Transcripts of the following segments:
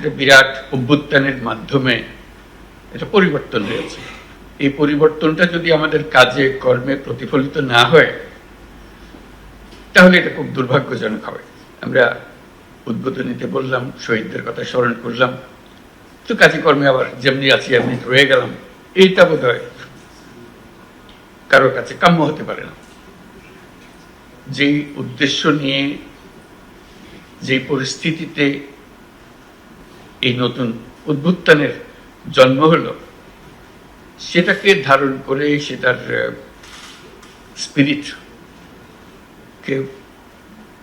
এটা বিরাট অভ্যুত্থানের মাধ্যমে এটা পরিবর্তন হয়েছে। এই পরিবর্তনটা যদি আমাদের কাজে, কর্মে প্রতিফলিত না হয়, তাহলে এটা খুব দুর্ভাগ্যজনক হবে। আমরা উদ্বোধনীতে বললাম, শহীদদের কথা স্মরণ করলাম। তো কাজে, কর্মে আবার যেমনি আছি, এমনি রয়ে গেলাম। এইটা বোধ হয় কারোর কাছে কাম্য হতে পারে না। যেই উদ্দেশ্য নিয়ে, যেই পরিস্থিতিতে এই নতুন উদ্ভুত্থানের জন্ম হলো। সেটাকে ধারণ করে সেটার স্পিরিট কে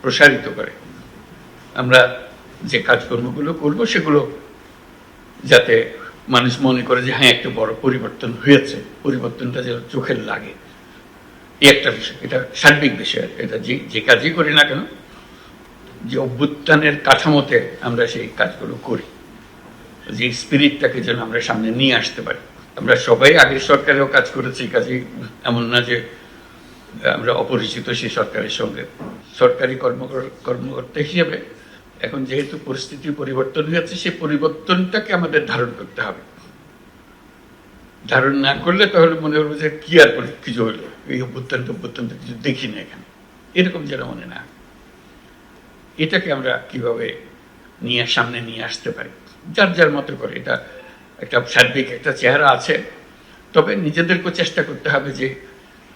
প্রসারিত করে। আমরা যে কাজকর্মগুলো করব সেগুলো যাতে মানুষ মনে করে যে হ্যাঁ একটা বড় পরিবর্তন হয়েছে। পরিবর্তনটা যেন চোখের লাগে। এই একটা বিষয়। এটা সার্বিক বিষয়। এটা যে যে কাজই করি না কেন, যে অভ্যুত্থানের কাঠামোতে আমরা সেই কাজগুলো করি। যে স্পিরিটটাকে যেন আমরা সামনে নিয়ে আসতে পারি। আমরা সবাই আগের সরকারেও কাজ করেছি, কাজে এমন না যে, আমরা অপরিচিত সেই সরকারের সঙ্গে। সরকারি কর্মকর- কর্মকর্তা হিসেবে এখন যেহেতু পরিস্থিতি পরিবর্তন হয়েছে, সেই পরিবর্তনটাকে আমাদের ধারণ করতে হবে। ধারণ না করলে তাহলে মনে হবে যে, কি আর কিছু হলো? এই অভ্যুত্থান অভ্যুত্থান কিছু দেখি না এখানে। এরকম যেন মনে না এটাকে আমরা কীভাবে নিয়ে, সামনে নিয়ে আসতে পারি? যার যার মতো করে এটা একটা সার্বিক একটা চেহারা আছে, তবে নিজেদেরকেও চেষ্টা করতে হবে যে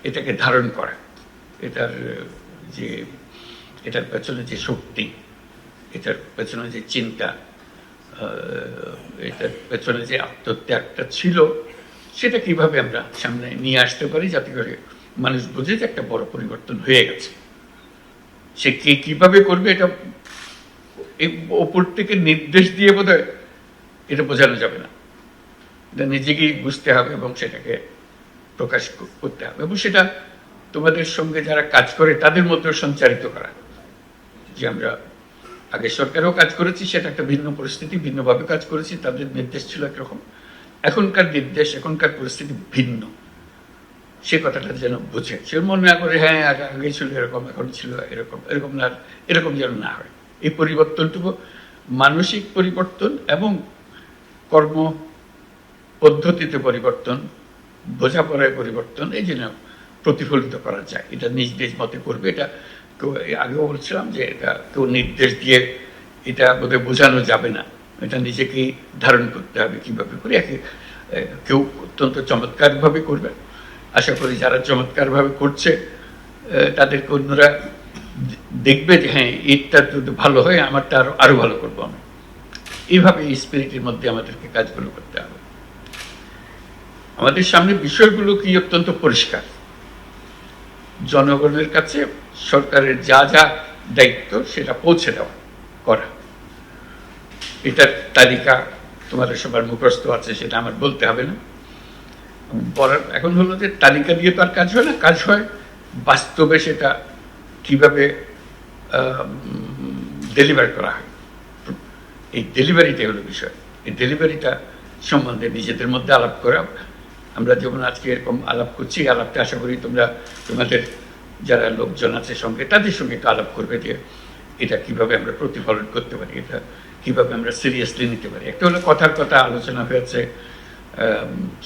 এটাকে ধারণ করা, এটার যে, এটার পেছনে যে শক্তি, এটার পেছনে যে চিন্তা এটার পেছনে যে আত্মত্যাগটা ছিল, সেটা কীভাবে আমরা সামনে নিয়ে আসতে পারি যাতে করে মানুষ বুঝে যে একটা বড় পরিবর্তন হয়ে গেছে। সে কে কীভাবে করবে এটা ওপর থেকে নির্দেশ দিয়ে বোধ এটা বোঝানো যাবে না। এটা নিজেকেই বুঝতে হবে এবং সেটাকে প্রকাশ করতে হবে। এবং সেটা তোমাদের সঙ্গে যারা কাজ করে তাদের মধ্যেও সঞ্চারিত করা। যে আমরা আগে সরকারও কাজ করেছি, সেটা একটা ভিন্ন পরিস্থিতি, ভিন্নভাবে কাজ করেছি, তাদের নির্দেশ ছিল একরকম। এখনকার নির্দেশ, এখনকার পরিস্থিতি ভিন্ন। সে কথাটা যেন বুঝে। সে মনে না করে হ্যাঁ আগে আগে ছিল এরকম, এখন ছিল এরকম এরকম না, এরকম যেন না হয়। এই পরিবর্তনটুকু মানসিক পরিবর্তন এবং কর্ম পদ্ধতিতে পরিবর্তন, বোঝাপড়ায় পরিবর্তন, এই জন্য প্রতিফলিত করা যায়। এটা নিজ নিজ মতে করবে। এটা আগেও বলছিলাম যে এটা কেউ নির্দেশ দিয়ে এটা বোধহয় বোঝানো যাবে না। এটা নিজেকেই ধারণ করতে হবে কীভাবে করে। একে কেউ অত্যন্ত চমৎকারভাবে করবে। আশা করি যারা চমৎকারভাবে করছে তাদেরকে অন্যরা দেখবে যে হ্যাঁ এটা যদি ভালো হয়, আমারটা আরও আরও ভালো করব আমি। এইভাবে এই স্পিরিটের মধ্যে আমাদেরকে কাজগুলো করতে হবে। আমাদের সামনে বিষয়গুলো কি অত্যন্ত পরিষ্কার। জনগণের কাছে সরকারের যা যা দায়িত্ব সেটা পৌঁছে দেওয়া, করা। এটার তালিকা তোমাদের সবার মুখস্থ আছে, সেটা আমার বলতে হবে না। বলার এখন হলো যে তালিকা দিয়ে তো আর কাজ হয় না, কাজ হয় বাস্তবে সেটা কীভাবে ডেলিভার করা হয়। এই ডেলিভারিটাই হলো বিষয়। এই ডেলিভারিটা সম্বন্ধে নিজেদের মধ্যে আলাপ করা। আমরা যেমন আজকে এরকম আলাপ করছি আলাপটা আশা করি তোমরা, তোমাদের যারা লোকজন আছে সঙ্গে, তাদের সঙ্গে একটু আলাপ করবে যে এটা কীভাবে আমরা প্রতিফলন করতে পারি, এটা কীভাবে আমরা সিরিয়াসলি নিতে পারি। একটা হলো কথার কথা আলোচনা হয়েছে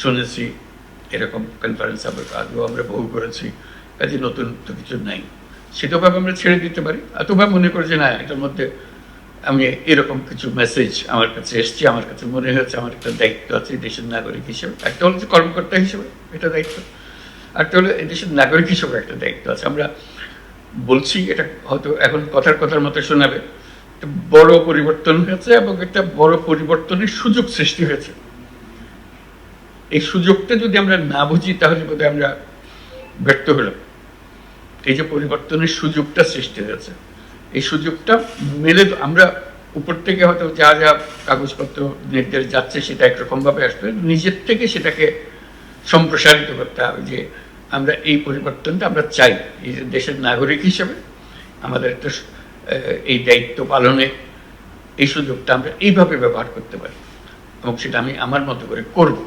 শুনেছি, এরকম কনফারেন্স আমরা আগেও আমরা বহু করেছি, কাজে নতুন তো কিছু নাই। সেটাও ভাবে আমরা ছেড়ে দিতে পারি। অথবা মনে করি যে না, এটার মধ্যে আমি এরকম কিছু মেসেজ আমার কাছে এসছে, আমার কাছে মনে হয়েছে, আমার একটা দায়িত্ব আছে দেশের নাগরিক হিসেবে। একটা হলো যে কর্মকর্তা হিসেবে এটা দায়িত্ব। একটা হলো দেশের নাগরিক হিসেবে একটা দায়িত্ব আছে। আমরা বলছি এটা হয়তো এখন কথার কথার মতো শোনাবে। একটা বড় পরিবর্তন হয়েছে এবং একটা বড় পরিবর্তনের সুযোগ সৃষ্টি হয়েছে। এই সুযোগটা যদি আমরা না বুঝি, তাহলে বোধহয় আমরা ব্যর্থ হলাম। এই যে পরিবর্তনের সুযোগটা সৃষ্টি হয়েছে। এই সুযোগটা মেলে আমরা উপর থেকে হয়তো যা যা কাগজপত্র নির্দেশ যাচ্ছে সেটা একরকম ভাবে আসবে। নিজের থেকে সেটাকে সম্প্রসারিত করতে হবে যে আমরা এই পরিবর্তনটা আমরা চাই। এই দেশের নাগরিক হিসেবে আমাদের একটা এই দায়িত্ব পালনে এই সুযোগটা আমরা এইভাবে ব্যবহার করতে পারি এবং সেটা আমি আমার মতো করে করব।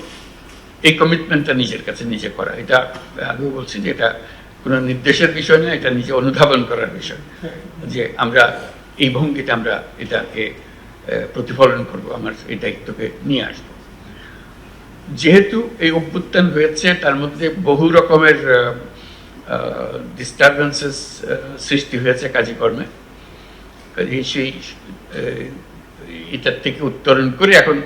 এই কমিটমেন্টটা নিজের কাছে নিজে করা। এটা আগেও বলছি যে এটা কোনো নির্দেশের বিষয় না, এটা নিজে অনুধাবন করার বিষয়। যে আমরা এই ভঙ্গিতে আমরা এটাকে প্রতিফলন করব, আমার এই দায়িত্বকে নিয়ে আসব। যেহেতু এই অভ্যুত্থান হয়েছে, তার মধ্যে বহু রকমের ডিস্টারবেন্সেস সৃষ্টি হয়েছে কাজকর্মে। সেই এটার থেকে উত্তরণ করে এখন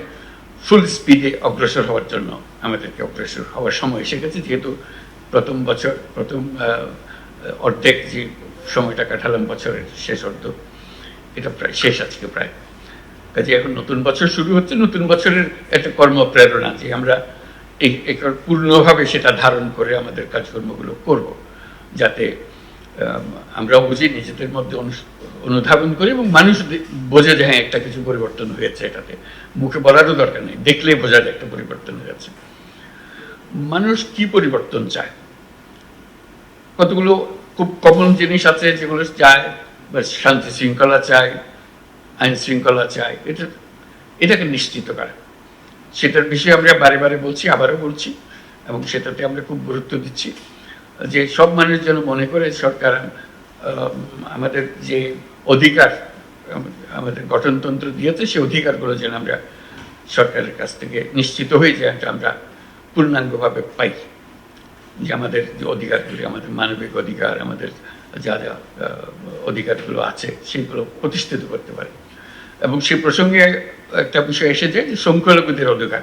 ফুল স্পিডে অগ্রসর হওয়ার জন্য আমাদেরকে অগ্রসর হওয়ার সময় এসে গেছে, যেহেতু প্রথম বছর, প্রথম অর্ধেক যে সময়টা কাটালাম বছরের শেষ অর্ধ, এটা প্রায় শেষ আজকে প্রায়। কাজে এখন নতুন বছর শুরু হচ্ছে, নতুন বছরের একটা কর্মপ্রেরণা যে আমরা এই পূর্ণভাবে সেটা ধারণ করে আমাদের কাজকর্মগুলো করব, যাতে আমরা বুঝি নিজেদের মধ্যে অনুধাবন করি এবং মানুষ বোঝে যে হ্যাঁ একটা কিছু পরিবর্তন হয়েছে এটাতে। মুখে বলারও দরকার নেই দেখলেই বোঝা যায় একটা পরিবর্তন হয়েছে। মানুষ কি পরিবর্তন চায়? কতগুলো খুব কমন জিনিস আছে যেগুলো চায় বা শান্তি শৃঙ্খলা চায়, আইন শৃঙ্খলা চায়, এটা, এটাকে নিশ্চিত করা। সেটার বিষয়ে আমরা বারে বারে বলছি, আবারও বলছি, এবং সেটাতে আমরা খুব গুরুত্ব দিচ্ছি, যে সব মানুষ যেন মনে করে সরকার আমাদের যে অধিকার, আমাদের গঠনতন্ত্র দিয়েছে, সেই অধিকারগুলো যেন আমরা সরকারের কাছ থেকে নিশ্চিত হয়ে যায় আমরা পূর্ণাঙ্গভাবে পাই। যে আমাদের যে অধিকারগুলি আমাদের মানবিক অধিকার, আমাদের যা যা অধিকারগুলো আছে, সেগুলো প্রতিষ্ঠিত করতে পারে। এবং সে প্রসঙ্গে একটা বিষয় এসে যায় যে সংখ্যালঘুদের অধিকার।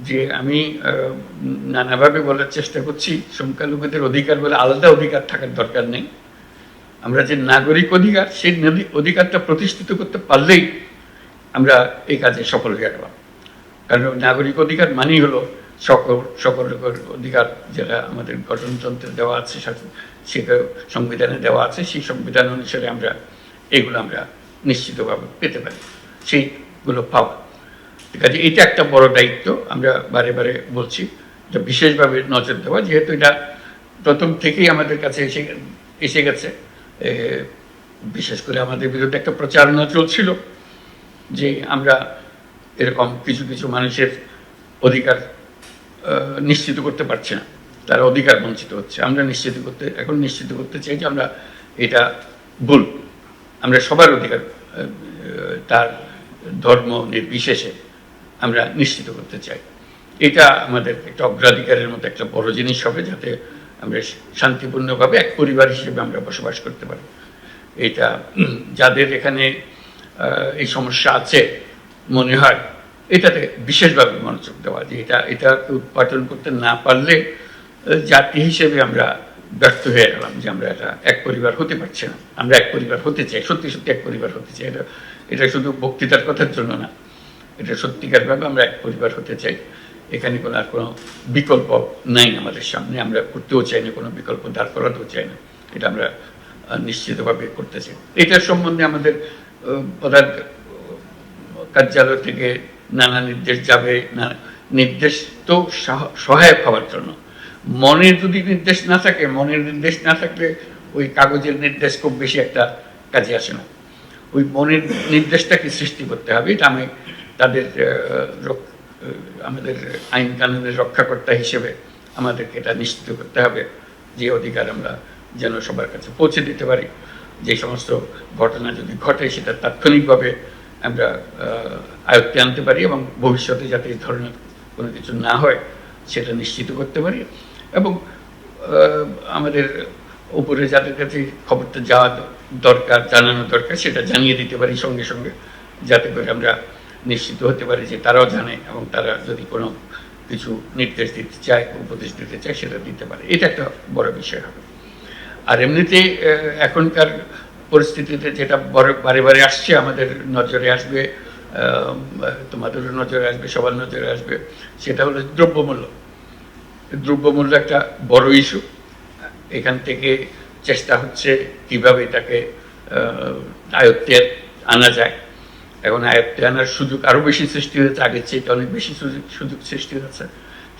যে আমি নানাভাবে বলার চেষ্টা করছি সংখ্যালঘুদের অধিকার বলে আলাদা অধিকার থাকার দরকার নেই। আমরা যে নাগরিক অধিকার, সেই অধিকারটা প্রতিষ্ঠিত করতে পারলেই আমরা এই কাজে সফল হয়ে গেলাম। কারণ নাগরিক অধিকার মানেই হলো সকল সকল অধিকার যেটা আমাদের গঠনতন্ত্রে দেওয়া আছে সেটা সংবিধানে দেওয়া আছে, সেই সংবিধান অনুসারে আমরা এগুলো আমরা নিশ্চিতভাবে পেতে পারি, সেইগুলো পাওয়া। ঠিক আছে এটা একটা বড় দায়িত্ব, আমরা বারে বারে বলছি যে বিশেষভাবে নজর দেওয়া, যেহেতু এটা প্রথম থেকেই আমাদের কাছে এসে এসে গেছে বিশেষ করে আমাদের বিরুদ্ধে একটা প্রচারণা চলছিল যে আমরা এরকম কিছু কিছু মানুষের অধিকার নিশ্চিত করতে পারছে না। তার অধিকার বঞ্চিত হচ্ছে। আমরা নিশ্চিত করতে, এখন নিশ্চিত করতে চাই যে আমরা এটা ভুল। আমরা সবার অধিকার তার ধর্ম নির্বিশেষে আমরা নিশ্চিত করতে চাই। এটা আমাদের একটা অগ্রাধিকারের মতো একটা বড় জিনিস হবে যাতে আমরা শান্তিপূর্ণভাবে এক পরিবার হিসেবে আমরা বসবাস করতে পারি। এটা যাদের এখানে এই সমস্যা আছে, মনে হয় এটাতে বিশেষভাবে মনোযোগ দেওয়া যে এটা এটাকে উৎপাদন করতে না পারলে জাতি হিসেবে আমরা ব্যর্থ হয়ে গেলাম যে আমরা এটা এক পরিবার হতে পারছি না। আমরা এক পরিবার হতে চাই, সত্যি সত্যি এক পরিবার হতে চাই। এটা এটা শুধু বক্তৃতার কথার জন্য না, এটা সত্যিকারভাবে আমরা এক পরিবার হতে চাই। এখানে কোনো আর কোনো বিকল্প নাই আমাদের সামনে। আমরা করতেও চাই না, কোনো বিকল্প দাঁড় করাতেও চাই না। এটা আমরা নিশ্চিতভাবে করতে চাই। এটার সম্বন্ধে আমাদের প্রধান কার্যালয় থেকে নানা নির্দেশ যাবে নির্দেশ তো সহায়ক হওয়ার জন্য। মনের যদি নির্দেশ না থাকে, মনের নির্দেশ না থাকলে ওই কাগজের নির্দেশ খুব বেশি একটা কাজে আসে না। ওই মনের নির্দেশটাকে সৃষ্টি করতে হবে, এটা আমি তাদের আমাদের আইন কানুনের রক্ষাকর্তা হিসেবে আমাদেরকে এটা নিশ্চিত করতে হবে যে অধিকার আমরা যেন সবার কাছে পৌঁছে দিতে পারি। যে সমস্ত ঘটনা যদি ঘটে, সেটা তাৎক্ষণিকভাবে আমরা আয়ত্তে আনতে পারি এবং ভবিষ্যতে যাতে এই ধরনের কোনো কিছু না হয়, সেটা নিশ্চিত করতে পারি। এবং আমাদের উপরে যাদের কাছে খবরটা যাওয়া দরকার, জানানো দরকার, সেটা জানিয়ে দিতে পারি সঙ্গে সঙ্গে, যাতে করে আমরা নিশ্চিত হতে পারি যে তারাও জানে এবং তারা যদি কোনো কিছু নির্দেশ দিতে চায়, উপদেশ দিতে চায়, সেটা দিতে পারে। এটা একটা বড় বিষয় হবে। আর এমনিতে এখনকার পরিস্থিতিতে যেটা বারে বারে আসছে, আমাদের নজরে আসবে তোমাদেরও নজরে আসবে, সবার নজরে আসবে, সেটা হলো দ্রব্যমূল্য। দ্রব্যমূল্য একটা বড় ইস্যু এখান থেকে চেষ্টা হচ্ছে কীভাবে এটাকে আয়ত্তে আনা যায়। এখন আয়ত্তে আনার সুযোগ আরও বেশি সৃষ্টি হয়েছে, আগের চেয়ে এটা অনেক বেশি সুযোগ সুযোগ সৃষ্টি হয়েছে।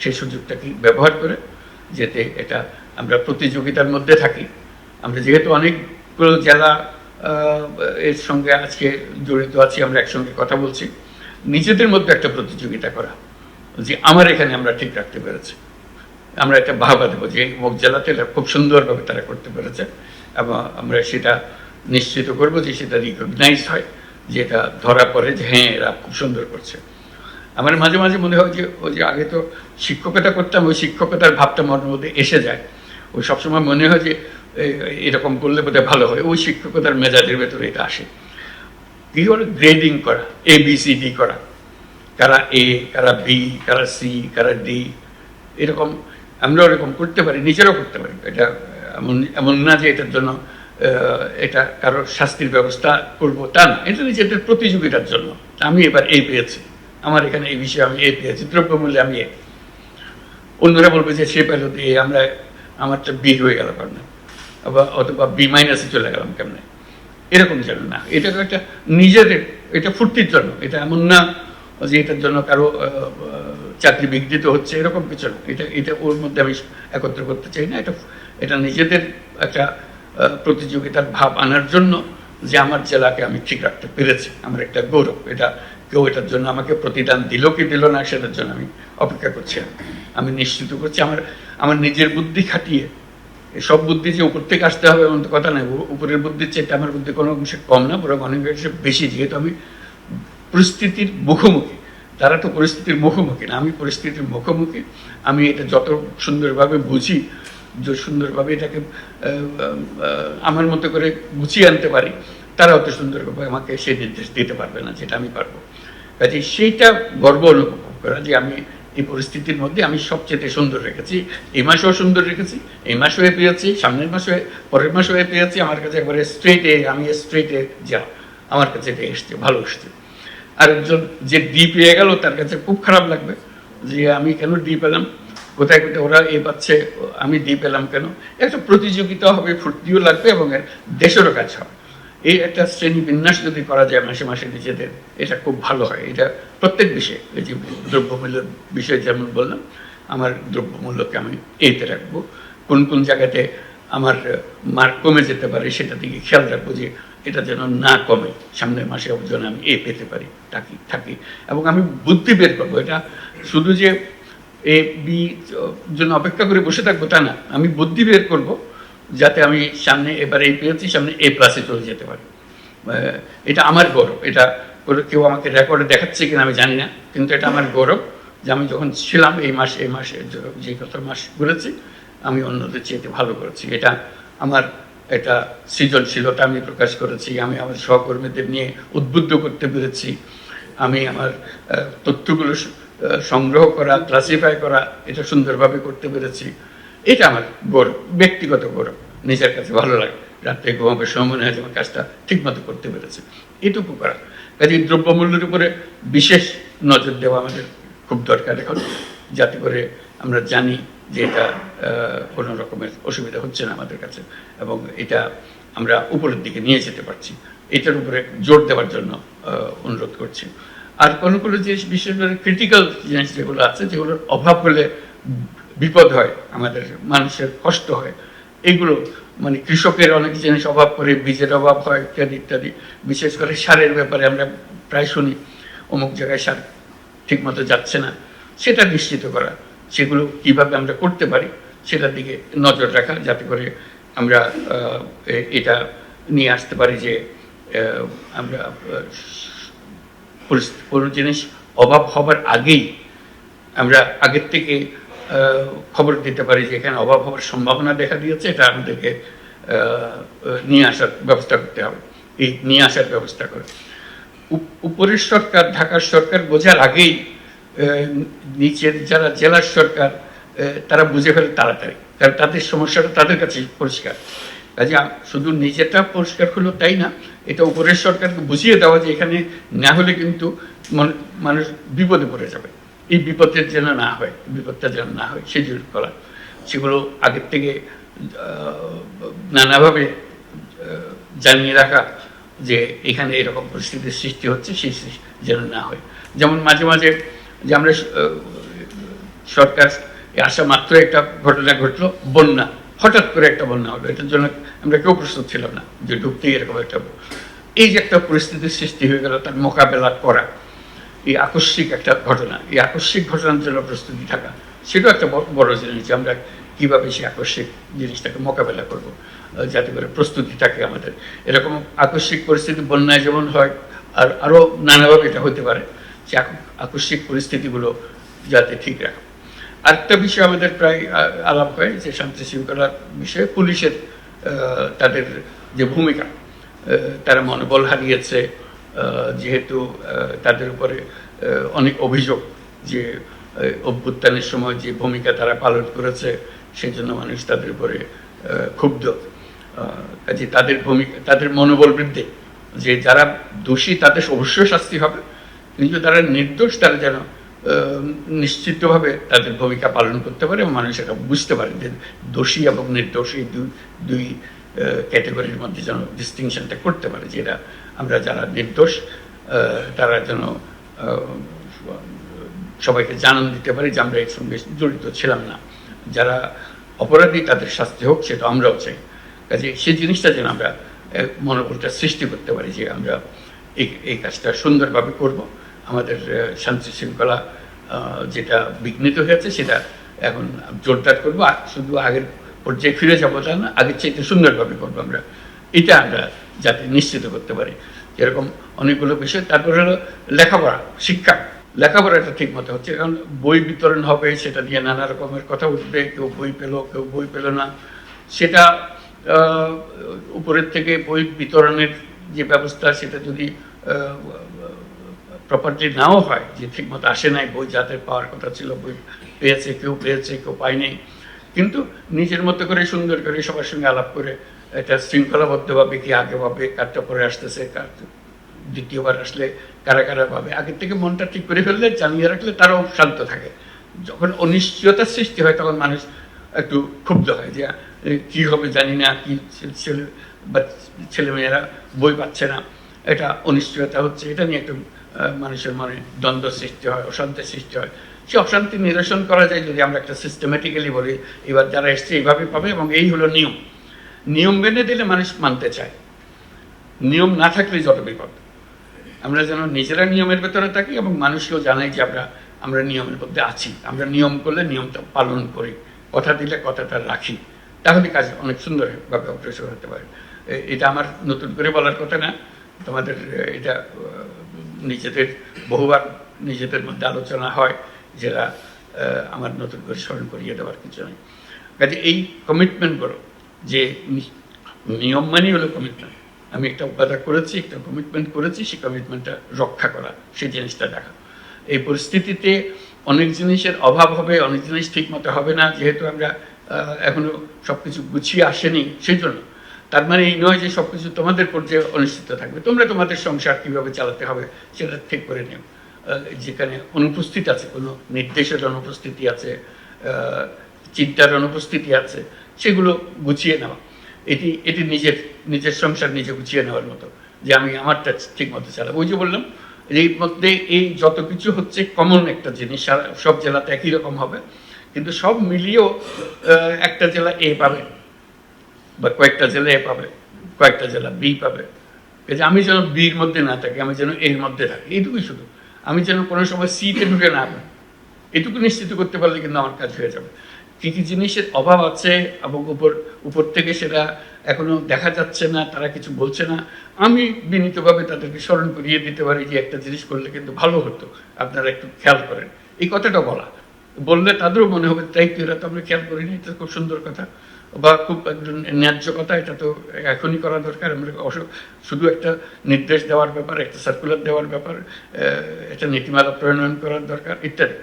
সেই সুযোগটাকে ব্যবহার করে? যাতে এটা আমরা প্রতিযোগিতার মধ্যে থাকি। আমরা যেহেতু অনেকগুলো জেলা এর সঙ্গে আজকে জড়িত আছি, আমরা একসঙ্গে কথা বলছি। নিজেদের মধ্যে একটা প্রতিযোগিতা করা, যে আমার এখানে আমরা ঠিক রাখতে পেরেছি। আমরা একটা বাহবা দেবো, যে মুখ জেলাতে খুব সুন্দরভাবে তারা করতে পেরেছে, এবং আমরা সেটা নিশ্চিত করব যে সেটা রিকগনাইজ হয়, যে এটা ধরা পড়ে, যে হ্যাঁ এরা খুব সুন্দর করছে। আমার মাঝে মাঝে মনে হয় যে, ওই যে আগে তো শিক্ষকতা করতাম, ওই শিক্ষকতার ভাবটা মনের মধ্যে এসে যায়। ওই সবসময় মনে হয় যে এরকম করলে বোধহয় ভালো হয়। ওই শিক্ষকতার মেজাজের ভেতরে এটা আসে। কি হলো? গ্রেডিং করা এ বি সি ডি করা। কারা এ কারা বি কারা সি কারা ডি এরকম আমরা এরকম করতে পারি, নিজেরাও করতে পারি। এটা এমন এমন না যে এটার জন্য এটা কারও শাস্তির ব্যবস্থা করব তা না। এটা নিজেদের প্রতিযোগিতার জন্য। আমি এবার এ পেয়েছি। আমার এখানে এই বিষয়ে আমি এ পেয়েছি। দ্রব্যমূল্যে আমি এ অন্যরা বলবে যে সে পেল দিয়ে আমরা, আমারটা বি হয়ে গেল কেমন আবার অথবা বি মাইনাসে চলে গেলাম কেমনে? এরকম যেন না। এটা তো একটা নিজেদের, এটা ফুর্তির জন্য। এটা এমন না যে এটার জন্য কারও চাকরি বিঘ্নিত হচ্ছে, এরকম কিছু না। এটা এটা ওর মধ্যে আমি একত্র করতে চাই না। এটা এটা নিজেদের একটা প্রতিযোগিতার ভাব আনার জন্য যে আমার জেলাকে আমি ঠিক রাখতে পেরেছি। আমার একটা গৌরব। এটা কেউ এটার জন্য আমাকে প্রতিদান দিল কি দিল না, সেটার জন্য আমি অপেক্ষা করছি। আমি নিশ্চিত করছি আমার আমার নিজের বুদ্ধি খাটিয়ে সব বুদ্ধি যে উপর থেকে আসতে হবে এমন তো কথা নয়। উপরের বুদ্ধির চেয়ে আমার বুদ্ধি কোনো অংশে কম না, বরং অনেক অংশে বেশি, যেহেতু আমি পরিস্থিতির মুখোমুখি। তারা তো পরিস্থিতির মুখোমুখি না, আমি পরিস্থিতির মুখোমুখি। আমি এটা যত সুন্দরভাবে বুঝি যে সুন্দরভাবে এটাকে আমার মতো করে গুছিয়ে আনতে পারি, তারা অত সুন্দরভাবে আমাকে সে নির্দেশ দিতে পারবে না, যেটা আমি পারব। কাজে সেইটা গর্ব অনুভব করা যে আমি এই পরিস্থিতির মধ্যে আমি সবচেয়ে সুন্দর রেখেছি। এই মাসেও সুন্দর রেখেছি, এই মাসেও এ পেয়েছি সামনের মাসে পরের মাসেও এ পেয়েছি আমার কাছে একবারে স্ট্রেটে আমি স্ট্রেটে যা, আমার কাছে এটা এসছে, ভালো এসছে। আরেকজন যে ডি পেয়ে গেল, তার কাছে খুব খারাপ লাগবে যে আমি কেন ডি পেলাম? কোথায় কোথায়, ওরা এ পাচ্ছে, আমি ডি পেলাম কেন? একটা প্রতিযোগিতা হবে, ফুর্তিও লাগবে এবং দেশেরও কাজ হবে। এই একটা শ্রেণি বিন্যাস যদি করা যায় মাসে মাসে নিজেদের, এটা খুব ভালো হয়। এটা প্রত্যেক বিষয়ে, এই যে দ্রব্যমূল্যের বিষয়ে যেমন বললাম, আমার দ্রব্যমূল্যকে আমি এতে রাখব। কোন কোন জায়গাতে আমার মার্ক কমে যেতে পারে সেটা দিকে খেয়াল রাখব যে এটা যেন না কমে। সামনের মাসে যেন আমি এ পেতে পারি থাকি থাকি। এবং আমি বুদ্ধি বের করব। এটা শুধু যে এ, বি জন্য অপেক্ষা করে বসে থাকব তা না। আমি বুদ্ধি বের করব যাতে আমি সামনে এবার এই পেয়েছি, সামনে এ প্লাসে চলে যেতে পারি। এটা আমার গৌরব। এটা কেউ আমাকে রেকর্ডে দেখাচ্ছে কিনা আমি জানি না, কিন্তু এটা আমার গৌরব যে আমি যখন ছিলাম এই মাসে এই মাসে যে- যে কত মাস ঘুরেছি, আমি অন্যদের চেয়ে ভালো করেছি। এটা আমার এটা সৃজনশীলতা আমি প্রকাশ করেছি, আমি আমার সহকর্মীদের নিয়ে উদ্বুদ্ধ করতে পেরেছি, আমি আমার তথ্যগুলো সংগ্রহ করা ক্লাসিফাই করা, এটা সুন্দরভাবে করতে পেরেছি। এটা আমার গৌরব, ব্যক্তিগত গৌরব। নিজের কাছে ভালো লাগে। রাত্রে ঘুমাবে, সময় মনে হয় আমার কাজটা ঠিকমতো করতে পেরেছে। এটুকু করা কাজে দ্রব্যমূল্যের উপরে বিশেষ নজর দেওয়া আমাদের খুব দরকার এখন। যাতে করে আমরা জানি যে এটা কোনো রকমের অসুবিধা হচ্ছে না আমাদের কাছে এবং এটা আমরা উপরের দিকে নিয়ে যেতে পারছি। এটার উপরে জোর দেওয়ার জন্য অনুরোধ করছি। আর কোনো কোনো জিনিস বিশেষ করে ক্রিটিক্যাল জিনিস যেগুলো আছে, যেগুলোর অভাব হলে বিপদ হয়, আমাদের মানুষের কষ্ট হয়। এগুলো মানে কৃষকের অনেক জিনিস অভাব করে বীজের অভাব হয়, ইত্যাদি ইত্যাদি। বিশেষ করে সারের ব্যাপারে আমরা প্রায় শুনি, অমুক জায়গায় সার ঠিকমতো যাচ্ছে না। সেটা নিশ্চিত করা, সেগুলো কীভাবে আমরা করতে পারি, সেটার দিকে নজর রাখা, যাতে করে আমরা এটা নিয়ে আসতে পারি যে আমরা কোনো জিনিস অভাব হবার আগেই আমরা আগের থেকে খবর দিতে পারি যে এখানে অভাব হওয়ার সম্ভাবনা দেখা দিয়েছে, এটা আমাদেরকে নিয়ে আসার ব্যবস্থা করতে হবে। এই নিয়ে আসার ব্যবস্থা করে। উপরের সরকার, ঢাকার সরকার বোঝার আগেই নিচের যারা জেলার সরকার তারা বুঝে ফেলে তাড়াতাড়ি। কারণ তাদের সমস্যাটা তাদের কাছে পরিষ্কার। কাজে শুধু নিজেটা পরিষ্কার হলো তাই না, এটা উপরের সরকারকে বুঝিয়ে দেওয়া যে এখানে না হলে কিন্তু মানুষ বিপদে পড়ে যাবে। এই বিপদের যেন না হয়, বিপদটা যেন না হয় সেগুলো করা। সেগুলো আগের থেকে নানাভাবে জানিয়ে রাখা যে এখানে এরকম পরিস্থিতির সৃষ্টি হচ্ছে, সেই যেন না হয়। যেমন মাঝে মাঝে যে আমরা সরকার আসা মাত্র একটা ঘটনা ঘটলো, বন্যা। হঠাৎ করে একটা বন্যা হলো। এটার জন্য আমরা কেউ প্রস্তুত ছিলাম না যে ঢুকতেই এরকম একটা এই যে একটা পরিস্থিতির সৃষ্টি হয়ে গেল তার মোকাবেলা করা। এই আকস্মিক একটা ঘটনা। এই আকস্মিক ঘটনার জন্য প্রস্তুতি থাকা, সেটাও একটা বড়- জিনিস যে আমরা কীভাবে সেই আকস্মিক জিনিসটাকে মোকাবেলা করব যাতে করে প্রস্তুতি থাকে আমাদের। এরকম আকস্মিক পরিস্থিতি বন্যায় যেমন হয়, আর আরও নানাভাবে এটা হতে পারে, যে আক- আকস্মিক পরিস্থিতিগুলো যাতে ঠিক রাখা। আরেকটা বিষয় আমাদের প্রায় আলাপ হয় যে শান্তি শৃঙ্খলার বিষয়ে। পুলিশের তাদের যে ভূমিকা তারা মনোবল হারিয়েছে যেহেতু তাদের উপরে অনেক অভিযোগ যে অভ্যুত্থানের সময় যে ভূমিকা তারা পালন করেছে সেই জন্য মানুষ তাদের উপরে ক্ষুব্ধ। কাজে তাদের ভূমিকা, তাদের মনোবল বৃদ্ধি। যে যারা দোষী, তাদের অবশ্যই শাস্তি হবে। কিন্তু তারা নির্দোষ, তারা যেন নিশ্চিতভাবে তাদের ভূমিকা পালন করতে পারে এবং মানুষ এটা বুঝতে পারে যে দোষী এবং নির্দোষী দুই দুই ক্যাটাগরির মধ্যে যেন ডিস্টিংশনটা করতে পারে যেটা আমরা যারা নির্দোষ তারা যেন সবাইকে জানান দিতে পারি যে আমরা এর সঙ্গে জড়িত ছিলাম না। যারা অপরাধী, তাদের শাস্তি হোক, সেটা আমরাও চাই। কাজে সেই জিনিসটা যেন আমরা মনোবলটা সৃষ্টি করতে পারি যে আমরা এই এই কাজটা সুন্দরভাবে করব। আমাদের শান্তি শৃঙ্খলা যেটা বিঘ্নিত হয়েছে, সেটা এখন জোরদার করব। শুধু আগের পর্যায়ে ফিরে যাব তা না, আগের চাইতে সুন্দরভাবে করব আমরা। এটা আমরা যাতে নিশ্চিত করতে পারি। যেরকম অনেকগুলো বিষয়। তারপরে হলো লেখাপড়া, শিক্ষা। লেখাপড়াটা ঠিক মতো হচ্ছে। কারণ বই বিতরণ হবে, সেটা নিয়ে নানা রকমের কথা উঠবে। কেউ বই পেল, কেউ বই পেল না। সেটা উপরের থেকে বই বিতরণের যে ব্যবস্থা, সেটা যদি প্রপারলি নাও হয়, যে ঠিক মতো আসে নাই, বই যাদের পাওয়ার কথা ছিল, বই পেয়েছে, কেউ পেয়েছে, কেউ পায়নি কিন্তু নিজের মতো করে সুন্দর করে সবার সঙ্গে আলাপ করে এটা শৃঙ্খলাবদ্ধভাবে কি আগে পাবে কারটা পরে আসতেছে কার দ্বিতীয়বার আসলে কারা কারা পাবে আগের থেকে মনটা ঠিক করে ফেললে জানিয়ে রাখলে তারাও শান্ত থাকে। যখন অনিশ্চয়তার সৃষ্টি হয়, তখন মানুষ একটু ক্ষুব্ধ হয় যে কি হবে জানি না, কি ছেলে বা, ছেলেমেয়েরা বই পাচ্ছে না। এটা অনিশ্চয়তা হচ্ছে, এটা নিয়ে একটু মানুষের মনে দ্বন্দ্ব সৃষ্টি হয় অশান্তির সৃষ্টি হয়। সে অশান্তি নিরসন করা যায় যদি আমরা একটা সিস্টেমেটিক্যালি বলি। এবার যারা এসছে এইভাবে পাবে এবং এই হলো নিয়ম। নিয়ম মেনে দিলে মানুষ মানতে চায়। নিয়ম না থাকলে যত বিপদ। আমরা যেন নিজেরা নিয়মের ভেতরে থাকি এবং মানুষকেও জানাই যে আমরা আমরা নিয়মের মধ্যে আছি। আমরা নিয়ম করলে নিয়মটা পালন করি। কথা দিলে কথাটা রাখি। তাহলে কাজ অনেক সুন্দরভাবে অগ্রসর হতে পারে। এটা আমার নতুন করে বলার কথা না। তোমাদের এটা নিজেদের, বহুবার নিজেদের মধ্যে আলোচনা হয়। যেটা আমার নতুন করে স্মরণ করিয়ে দেওয়ার কিছু নেই। কাজে এই কমিটমেন্টগুলো যে নিয়ম মানেই হলো কমিটমেন্ট আমি একটা উপাদা করেছি একটা কমিটমেন্ট করেছি সেই কমিটমেন্টটা রক্ষা করা সেই জিনিসটা দেখা। এই পরিস্থিতিতে অনেক জিনিসের অভাব হবে অনেক জিনিস ঠিক মতো হবে না যেহেতু আমরা আহ, সব কিছু গুছিয়ে আসেনি সেই জন্য। তার মানে এই নয় যে সব কিছু তোমাদের পর্যায়ে অনিশ্চিত থাকবে। তোমরা তোমাদের সংসার কীভাবে চালাতে হবে সেটা ঠিক করে আহ, যেখানে অনুপস্থিত আছে, কোনো নির্দেশের অনুপস্থিতি আছে চিন্তার অনুপস্থিতি আছে, সেগুলো গুছিয়ে নেওয়া। এটি এটি নিজের নিজের সংসার নিজে গুছিয়ে নেওয়ার মতো, যে আমি আমারটা ঠিক মতো চালাবো। ওই যে বললাম এর মধ্যে এই যত কিছু হচ্ছে কমন একটা জিনিস সব জেলাতে একই রকম হবে, কিন্তু সব মিলিয়েও একটা জেলা এ পাবে, বা কয়েকটা জেলা এ পাবে, কয়েকটা জেলা বি পাবে। আমি যেন বির মধ্যে না থাকি, আমি যেন এর মধ্যে থাকি, এইটুকুই শুধু। আমি যেন কোনো সময় সিতে ঢুকে না এটুকু নিশ্চিত করতে পারলে কিন্তু আমার কাজ হয়ে যাবে। কি কি জিনিসের অভাব আছে এবং উপর উপর থেকে সেটা এখনও দেখা যাচ্ছে না, তারা কিছু বলছে না। আমি বিনীতভাবে তাদেরকে স্মরণ করিয়ে দিতে পারি যে একটা জিনিস করলে কিন্তু ভালো হতো। আপনারা একটু খেয়াল করেন। এই কথাটা বলা। বললে তাদেরও মনে হবে, তাই তো এরা তো আমরা খেয়াল করিনি? এটা খুব সুন্দর কথা। বা খুব একজন ন্যায্য কথা এটা তো এখনই করা দরকার। আমরা শুধু একটা নির্দেশ দেওয়ার ব্যাপার, একটা সার্কুলার দেওয়ার ব্যাপার একটা নীতিমালা প্রণয়ন করার দরকার, ইত্যাদি।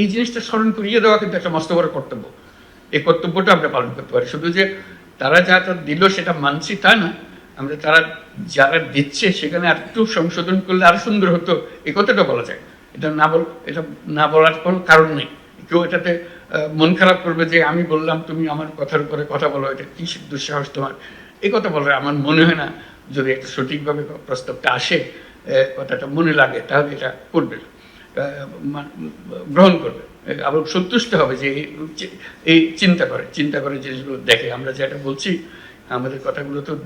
এই জিনিসটা স্মরণ করিয়ে দেওয়া কিন্তু একটা মস্ত বড় কর্তব্য। এই কর্তব্যটা আমরা পালন করতে পারি। শুধু যে তারা যা তা দিল সেটা মানছি তা না, আমরা তারা যারা দিচ্ছে সেখানে আর একটু সংশোধন করলে আরও সুন্দর হতো এই কথাটা বলা যায়। এটা না বল, এটা না বলার কোনো কারণ নেই। কেউ এটাতে মন খারাপ করবে যে আমি বললাম, তুমি আমার কথার উপরে কথা বলো, এটা কি দুঃসাহস তোমার? এই কথা বলে আমার মনে হয় না যদি একটা সঠিকভাবে প্রস্তাবটা আসে কথাটা মনে লাগে, তাহলে এটা করবে। গ্রহণ করবে। আবার সন্তুষ্ট হবে যে এই- চিন্তা করে চিন্তা করে জিনিসগুলো দেখে। আমরা যেটা বলছি, আমাদের কথাগুলো তো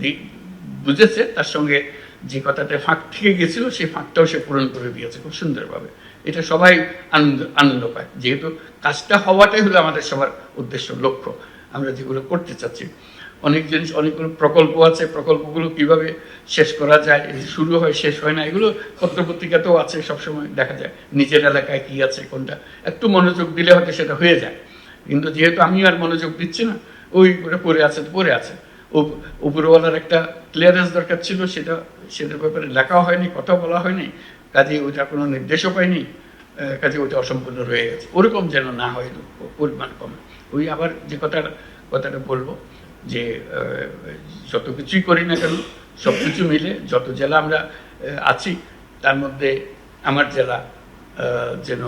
বুঝেছে, তার সঙ্গে যে কথাটা ফাঁক থেকে গেছিল, সেই ফাঁকটাও সে পূরণ করে দিয়েছে, খুব সুন্দরভাবে। এটা সবাই আনন্দ আনন্দ পায়। যেহেতু কাজটা হওয়াটাই হলো আমাদের সবার উদ্দেশ্য, লক্ষ্য। আমরা যেগুলো করতে চাচ্ছি, অনেক জিনিস, অনেকগুলো প্রকল্প আছে। প্রকল্পগুলো কীভাবে শেষ করা যায় শুরু হয়, শেষ হয় না, এগুলো পত্রপত্রিকাতেও আছে, সবসময় দেখা যায়। নিজের এলাকায় কি আছে, কোনটা। একটু মনোযোগ দিলে হয়তো সেটা হয়ে যায়। কিন্তু যেহেতু আমি আর মনোযোগ দিচ্ছি না, ওই ওটা পড়ে আছে তো পড়ে আছে। উপ- উপরওয়ালার একটা ক্লিয়ারেন্স দরকার ছিল, সেটা, সেটার ব্যাপারে লেখাও হয়নি, কথা বলা হয়নি। কাজে ওইটা কোনো নির্দেশও আহ, কাজে ওটা অসম্পূর্ণ রয়ে গেছে। ওরকম যেন না হয় পরিমাণ কম। ওই আবার যে কথাটা কথাটা বলব যে যত কিছুই করি না কেন সব কিছু মিলে যত জেলা আমরা আছি তার মধ্যে আমার জেলা যেন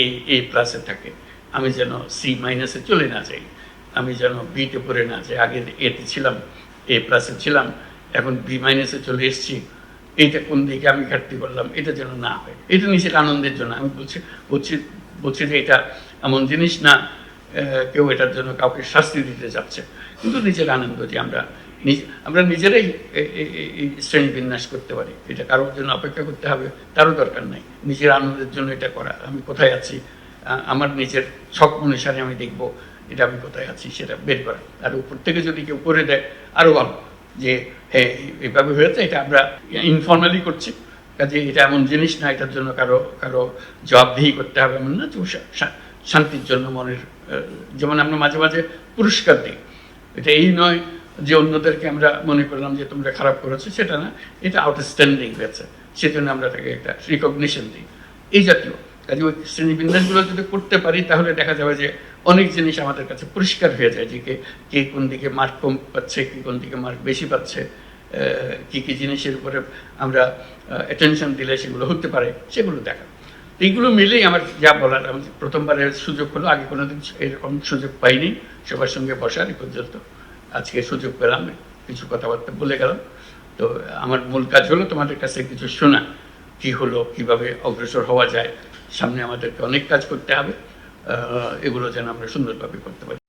এ এ প্লাসে থাকে। আমি যেন সি মাইনাসে চলে না যাই। আমি যেন বিতে পড়ে না যাই। আগে এতে ছিলাম এ প্লাসে ছিলাম এখন বি মাইনাসে চলে এসেছি। এইটা কোন দিকে আমি ঘাটতি করলাম, এটা যেন না হয়। এটা নিজের আনন্দের জন্য। আমি বলছি বলছি বলছি যে এটা এমন জিনিস না কেউ এটার জন্য কাউকে শাস্তি দিতে যাচ্ছে কিন্তু নিজের আনন্দ যে আমরা আমরা নিজেরাই এই শ্রেণি বিন্যাস করতে পারি। এটা কারোর জন্য অপেক্ষা করতে হবে, তারও দরকার নাই। নিজের আনন্দের জন্য এটা করা। আমি কোথায় আছি? আমার নিজের শখ অনুসারে আমি দেখব এটা আমি কোথায় আছি, সেটা বের করা। আর উপর থেকে যদি কেউ করে দেয় আরও ভালো। যে এইভাবে হয়েছে, এটা আমরা ইনফর্মালি করছি। কাজে এটা এমন জিনিস না, এটার জন্য কারও কারও জবাবদিহি করতে হবে এমন না শান্তির জন্য মনের যেমন আমরা মাঝে মাঝে পুরস্কার দিই। এটা এই নয় যে অন্যদেরকে আমরা মনে করলাম যে তোমরা খারাপ করেছ, সেটা না, এটা আউটস্ট্যান্ডিং হয়েছে। সেজন্য আমরা তাকে একটা রিকগনিশন দিই। এই জাতীয়। কাজে ওই শ্রেণীবিন্যাসগুলো যদি করতে পারি, তাহলে দেখা যাবে যে অনেক জিনিস আমাদের কাছে পরিষ্কার হয়ে যায় যে কে কে কোন দিকে মার্ক কম পাচ্ছে, কি কোন দিকে মার্ক বেশি পাচ্ছে কি কি জিনিসের উপরে আমরা অ্যাটেনশন দিলে সেগুলো হতে পারে, সেগুলো দেখা। এইগুলো মিলেই আমার যা বলার, আমি প্রথমবারের সুযোগ হলো, আগে কোনোদিন এরকম সুযোগ পাইনি, সবার সঙ্গে বসার এই পর্যন্ত। আজকে সুযোগ পেলাম, কিছু কথাবার্তা বলে গেলাম। তো আমার মূল কাজ হলো তোমাদের কাছে কিছু শোনা, কি হলো, কীভাবে অগ্রসর হওয়া যায়, সামনে আমাদেরকে অনেক কাজ করতে হবে। এগুলো যেন আমরা সুন্দরভাবে করতে পারি।